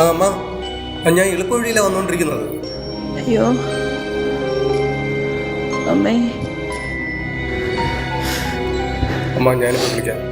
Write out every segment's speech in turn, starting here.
ആ അമ്മ. ഞാൻ എളുപ്പവഴിയിലാണ് വന്നുകൊണ്ടിരിക്കുന്നത് അയ്യോ. അമ്മേ. അമ്മ ഞാനിപ്പോൾ വിളിക്കാം.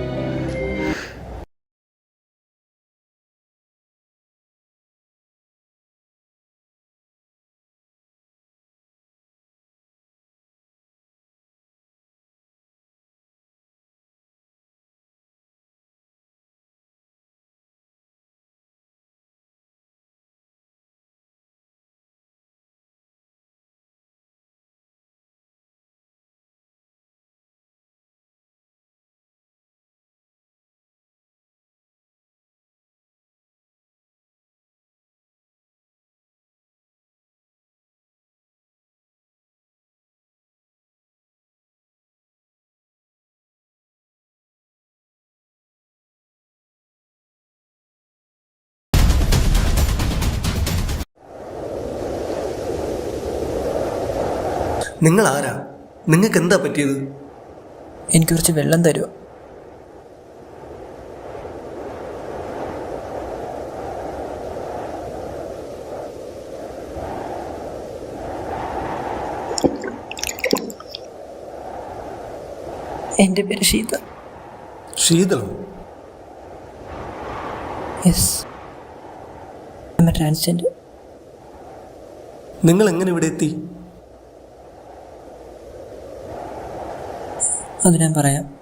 നിങ്ങൾ ആരാ നിങ്ങൾക്ക് എന്താ പറ്റിയത്? എനിക്ക് കുറച്ച് വെള്ളം തരുമോ എന്റെ പേര് ശീതൾ ശീതളോ യെസ് ട്രാൻസ്ജെൻഡർ നിങ്ങൾ എങ്ങനെ ഇവിടെ എത്തി അത് പറയാം.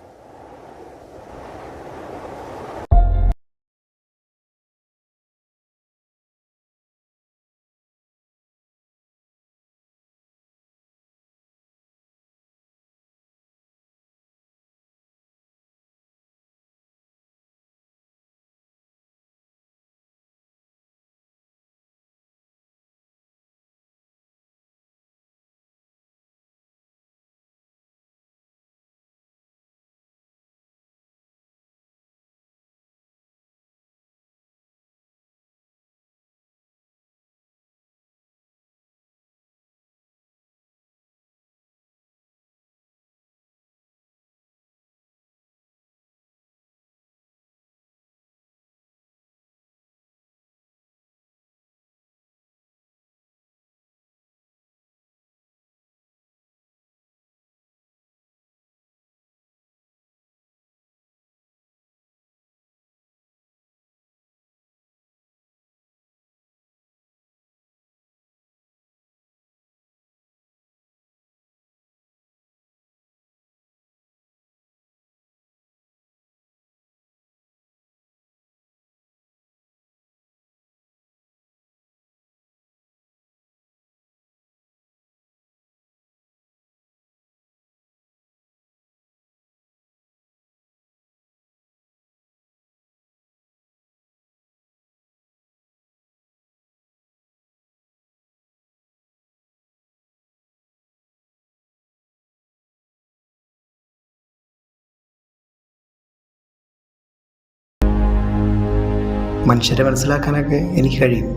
മനുഷ്യരെ മനസ്സിലാക്കാനൊക്കെ എനിക്ക് കഴിയും.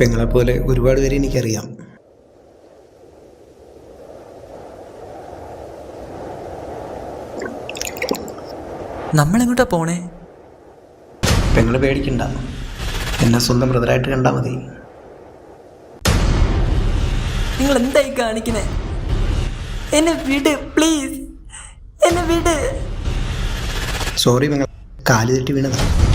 പെങ്ങളെപ്പോലെ ഒരുപാട് പേരെ എനിക്കറിയാം. നമ്മളെങ്ങോട്ടാ പോണേ? പെങ്ങൾ പേടിക്കണ്ട. എന്നെ സ്വന്തം ബ്രദറായിട്ട് കണ്ടാൽ മതി. നിങ്ങൾ എന്തായി കാണിക്കുന്നേ എന്നെ വിട് പ്ലീസ്. എന്നെ വിട്. സോറി പെങ്ങൾ കാൽ തെറ്റി വീണതാ.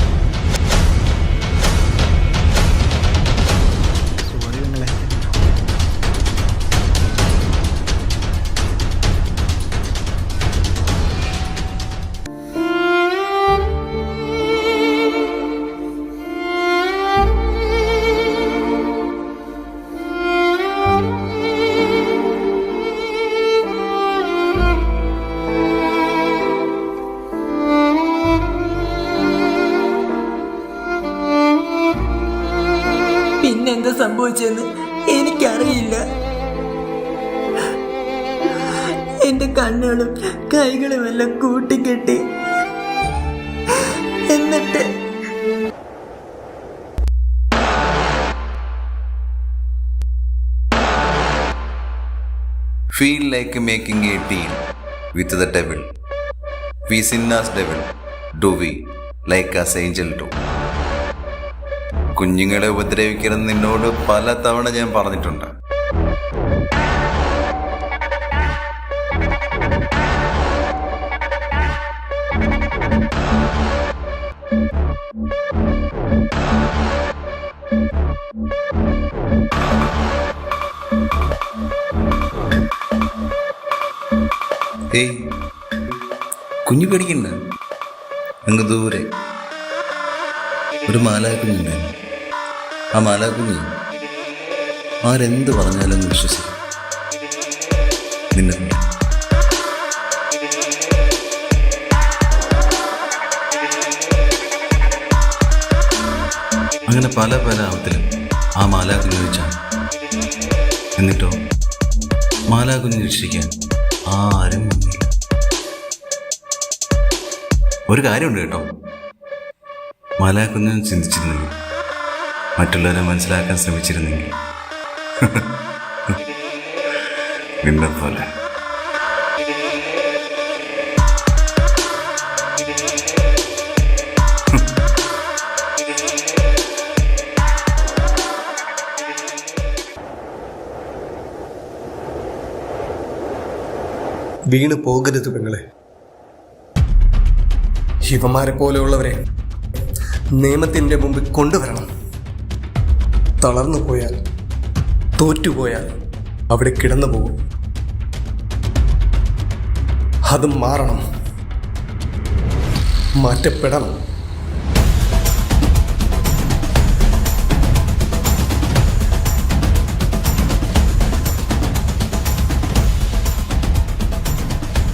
പിന്നെന്താ സംഭവിച്ചെന്ന് എനിക്കറിയില്ല. എന്റെ കണ്ണുകളും കൈകളും എല്ലാം കൂട്ടിക്കെട്ടി. എന്നിട്ട് feel like making a team with the devil we sinners devil do we like as angel to കുഞ്ഞുങ്ങളെ ഉപദ്രവിക്കരുത് നിന്നോട് പല തവണ ഞാൻ പറഞ്ഞിട്ടുണ്ട്. കുഞ്ഞു പേടിക്കണ്ട. അങ്ങ് ദൂരെ. ഒരു മാലാക്കുഞ്ഞുണ്ട് ആ മാലാക്കുഞ്ഞ് ആരെന്ത് പറഞ്ഞാലും വിശ്വസിക്കും. നിന്നെ അങ്ങനെ പല പല ആവത്തിലും ആ മാലാക്കുഞ്ഞ് വെച്ചാണ് എന്നിട്ടോ? മാലാക്കുഞ്ഞ് രക്ഷിക്കാൻ ആരും വന്നില്ല. ഒരു കാര്യമുണ്ട് കേട്ടോ. മാലാകുഞ്ഞൻ ചിന്തിച്ചിരുന്നെങ്കിൽ മറ്റുള്ളവരെ മനസ്സിലാക്കാൻ ശ്രമിച്ചിരുന്നെങ്കിൽ. നിന്നെ പോലെ. വീണ് പോകരുത് പെങ്ങളെ. ശിവന്മാരെ പോലെയുള്ളവരെ നിയമത്തിന്റെ മുമ്പിൽ കൊണ്ടുവരണം. തളർന്നു പോയാൽ തോറ്റുപോയാൽ അവിടെ കിടന്നു പോകും. അത് മാറണം. മാറ്റപ്പെടണം.